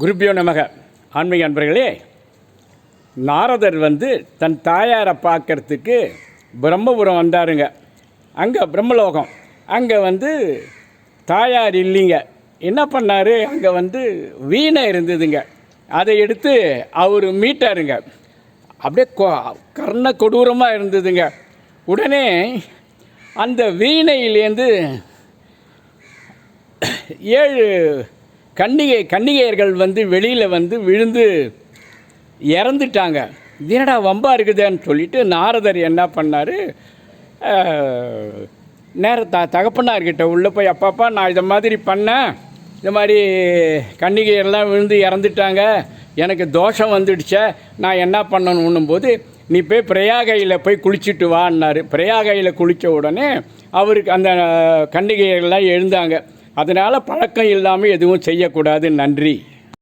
குருபியோ நமக. ஆன்மீக அன்பர்களே நாரதர் வந்து தன் தாயாரை பார்க்கறதுக்கு பிரம்மபுரம் வந்தாருங்க. அங்கே பிரம்மலோகம். அங்கே வந்து தாயார் இல்லைங்க. என்ன பண்ணார்? அங்கே வந்து வீணை இருந்ததுங்க. அதை எடுத்து அவர் மீட்டாருங்க. அப்படியே கொ கர்ண கொடூரமாக இருந்ததுங்க. உடனே அந்த வீணையிலேருந்து ஏழு கன்னிகை கன்னிகையர்கள் வந்து வெளியில் வந்து விழுந்து இறந்துட்டாங்க. என்னடா வம்பா இருக்குதுன்னு சொல்லிட்டு நாரதர் என்ன பண்ணார்? நேர த தகப்பனார்கிட்ட உள்ளே போய் அப்பாப்பா நான் இதை மாதிரி பண்ணேன். இந்த மாதிரி கன்னிகையெல்லாம் விழுந்து இறந்துட்டாங்க. எனக்கு தோஷம் வந்துடுச்சே. நான் என்ன பண்ணணும் போது நீ போய் பிரயாகையில் போய் குளிச்சுட்டு வான்னாரு. பிரயாகையில் குளித்த உடனே அவருக்கு அந்த கன்னிகையெல்லாம் எழுந்தாங்க. அதனால் பழக்கம் இல்லாமல் எதுவும் செய்யக்கூடாது. நன்றி.